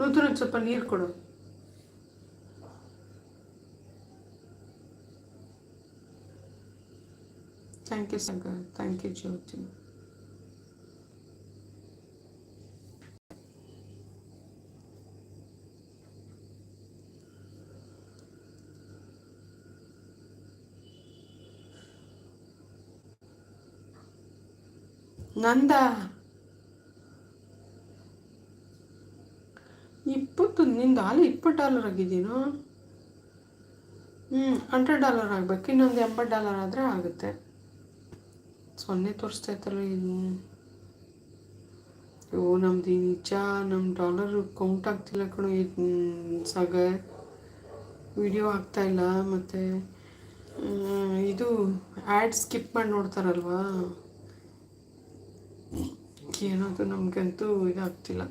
ನೂತನ ಒಂದು ಸ್ವಲ್ಪ ನೀರು ಕೊಡು. ಥ್ಯಾಂಕ್ ಯು ಸಂಗ ಥ್ಯಾಂಕ್ ಯು ಜ್ಯೋತಿ ನಂದ ಇಪ್ಪತ್ತು ನಿಂದ ಹಾಲು ಇಪ್ಪತ್ತು ಡಾಲರ್ ಆಗಿದ್ದೀನೋ ಹ್ಞೂ ಹಂಡ್ರೆಡ್ ಡಾಲರ್ ಆಗಬೇಕು, ಇನ್ನೊಂದು ಎಂಬತ್ತು ಡಾಲರ್ ಆದರೆ ಆಗುತ್ತೆ. ಸೊನ್ನೆ ತೋರಿಸ್ತೈತಲ್ಲ ಇದು ಓ ನಮ್ದು ನಿಜ ನಮ್ಮ ಡಾಲರ್ ಕೌಂಟ್ ಆಗ್ತಿಲ್ಲ ಕಣೋ ಇದು ಸಾಗ ವಿಡಿಯೋ ಆಗ್ತಾಯಿಲ್ಲ ಮತ್ತು ಇದು ಆ್ಯಡ್ ಸ್ಕಿಪ್ ಮಾಡಿ ನೋಡ್ತಾರಲ್ವಾ? ಏನಾದರೂ ನಮಗಂತೂ ಇದಾಗ್ತಿಲ್ಲ.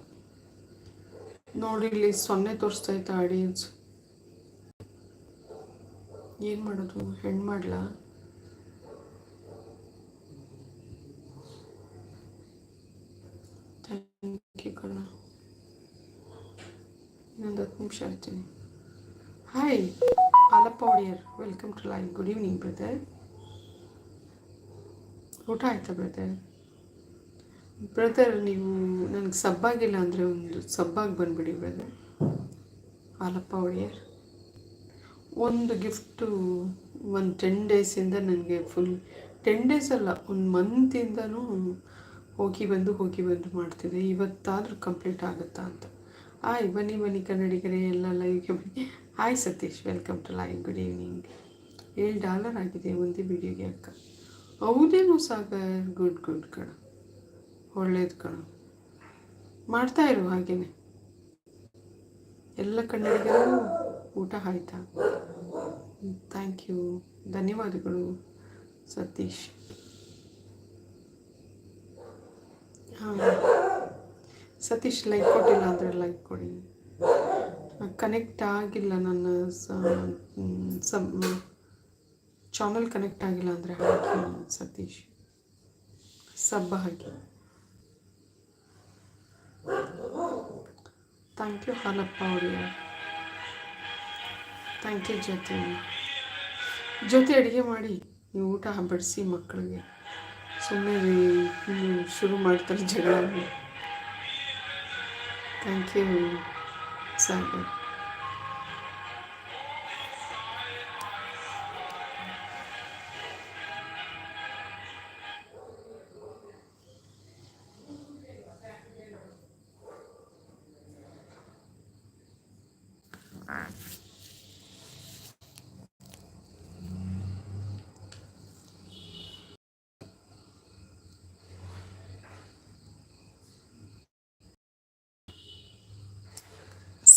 ನೋಡಿ ಇಲ್ಲಿ ಸೊನ್ನೆ ತೋರಿಸ್ತೈತೆ ಆಡಿಯನ್ಸ್ ಏನು ಮಾಡೋದು? ಹೆಣ್ಣು ಮಾಡ್ಲಾ? ಥ್ಯಾಂಕ್ ಯು ಕಣ ಇನ್ನೊಂದು ಹತ್ತು ನಿಮಿಷ ಇರ್ತೀನಿ. Hi Alappa Odeyar. Welcome to live good evening brother ಊಟ ಆಯ್ತಾ ಬ್ರದರ್ ಬ್ರದರ್ ನೀವು ನನಗೆ ಸಬ್ಬಾಗಿಲ್ಲ ಅಂದರೆ ಒಂದು ಸಬ್ಬಾಗಿ ಬಂದುಬಿಡಿ ಬ್ರದರ್ ಹಾಲಪ್ಪ ಒಡೆಯರ್. ಒಂದು ಗಿಫ್ಟು ಒಂದು ಟೆನ್ ಡೇಸಿಂದ ನನಗೆ ಫುಲ್ ಟೆನ್ ಡೇಸ್ ಅಲ್ಲ, ಒಂದು ಮಂತಿಂದನೂ ಹೋಗಿ ಬಂದು ಹೋಗಿ ಬಂದು ಮಾಡ್ತಿದ್ದೆ ಇವತ್ತಾದರೂ ಕಂಪ್ಲೀಟ್ ಆಗುತ್ತಾ ಅಂತ. ಆಯ್, ಬನ್ನಿ ಬನ್ನಿ, ಕನ್ನಡಿಗರೇ, ಎಲ್ಲ ಲೈವ್ಗೆ ಬನ್ನಿ. Hi Satish welcome to live good evening ಏಳು ಡಾಲರ್ ಆಗಿದೆ, ಒಂದೇ ವಿಡಿಯೋಗೆ ಅಕ್ಕ. ಹೌದೇನು ಸಾಗರ್? ಗುಡ್ ಗುಡ್ ಕಣ. ಒಳ್ಳೇದು ಕಣ. ಮಾಡ್ತಾ ಇರು ಹಾಗೇನೆ. ಎಲ್ಲ ಕನ್ನಡಿಗರು ಊಟ ಆಯ್ತಾ? ಥ್ಯಾಂಕ್ ಯು ಧನ್ಯವಾದಗಳು, ಸತೀಶ್. ಹಾಂ. ಸತೀಶ್ ಲೈಕ್ ಕೊಟ್ಟಿಲ್ಲ ಅಂದರೆ ಲೈಕ್ ಕೊಡಿ. ಕನೆಕ್ಟ್ ಆಗಿಲ್ಲ ನನ್ನ ಚಾನಲ್ ಕನೆಕ್ಟ್ ಆಗಿಲ್ಲ ಅಂದರೆ ಹಾಕಿ ಸತೀಶ್. ಸಬ್ಬ ಹಾಕಿ ಥ್ಯಾಂಕ್ ಯು ಹಾಲಪ್ಪ ಅವರಿಗೆ ಥ್ಯಾಂಕ್ ಯು ಜೊತೆ ಜೊತೆ ಅಡುಗೆ ಮಾಡಿ. ನೀವು ಊಟ ಬಡಿಸಿ ಮಕ್ಕಳಿಗೆ ಸುಮ್ಮನೆ ಶುರು ಮಾಡ್ತಾರೆ ಜಗಳ. Thank you Sagar.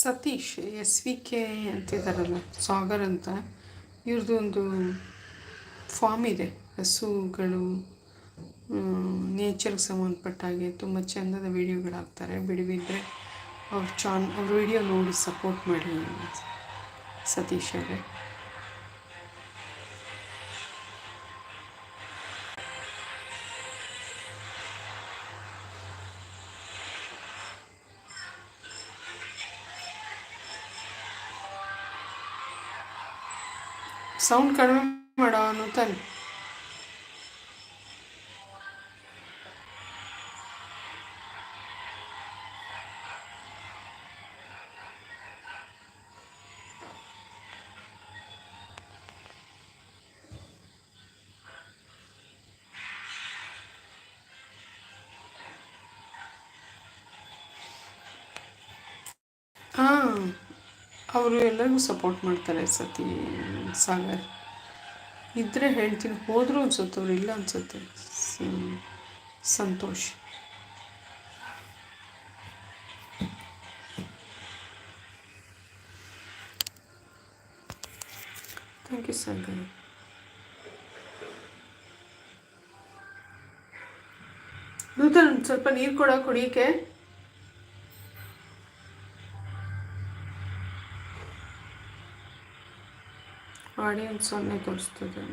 Satish S V K ಅಂತಿದ್ದಾರಲ್ಲ Sagar ಅಂತ. ಇವ್ರದ್ದು ಒಂದು ಫಾರ್ಮ್ ಇದೆ. ಹಸುಗಳು ನೇಚರ್ಗೆ ಸಂಬಂಧಪಟ್ಟ ಹಾಗೆ ತುಂಬ ಚೆಂದದ ವಿಡಿಯೋಗಳು ಹಾಕ್ತಾರೆ ಬಿಡುವಿದ್ರೆ ಅವ್ರ ಚಾನ್ ಅವ್ರ ವಿಡಿಯೋ ನೋಡಿ ಸಪೋರ್ಟ್ ಮಾಡಿ ಸತೀಶ್ ಅವರೇ ಸೌಂಡ್ ಕಡಿಮೆ ಮಾಡೋ ನೂತನ್ ಹಾಂ ಅವರು ಎಲ್ಲರಿಗೂ ಸಪೋರ್ಟ್ ಮಾಡ್ತಾರೆ ಸತಿ, ಸಾಗರ್. ಇದ್ದರೆ ಹೇಳ್ತೀನಿ, ಹೋದರೂ ಅನ್ಸುತ್ತೆ, ಅವ್ರು ಇಲ್ಲ ಅನ್ಸುತ್ತೆ. ಸಂತೋಷ್. Thank you Sagar. ಸ್ವಲ್ಪ ನೀರು ಕೊಡ ಕುಡಿಯೋಕ್ಕೆ. ಆಡಿಯನ್ಸ್ ಸೊನ್ನೆ ತೋರಿಸ್ತದೆ